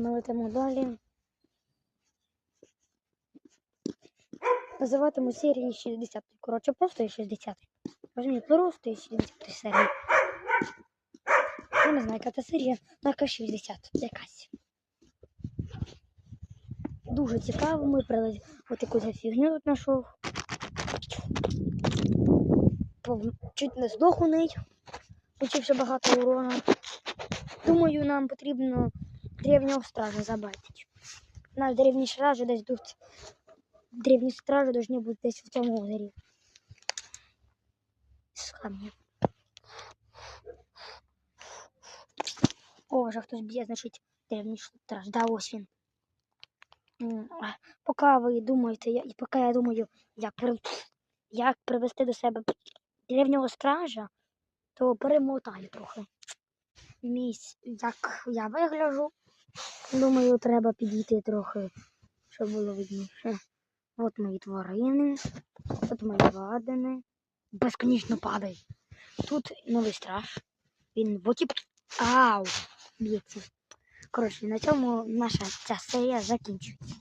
Ми летимо далі. Називатиму серії 60. Коротше, просто 60. Розумієте, просто 60 серії. Я не знаю, яка це серія, але яка 60. Якась. Дуже цікаво, ми прилетіли. От якусь фігню тут знайшов. Чуть не здох у неї. Получивши багато урона. Думаю, нам потрібно древнього стража забайтить. У нас древні стражі десь тут. Древні стражі повинні бути десь в цьому озері. З камня. О, вже хтось б'є, значить, древній страж. Да, ось він. Поки ви думаєте, я, і поки я думаю, як, як привести до себе древнього стража, то перемотаю трохи. Місць, як я вигляжу, думаю, треба підійти трохи, щоб було видніше. От мої тварини, от мої вадини. Безконечно падає. Тут новий страж. Він в окі... Ау! Б'ється. Коротше, на цьому наша ця серія закінчується.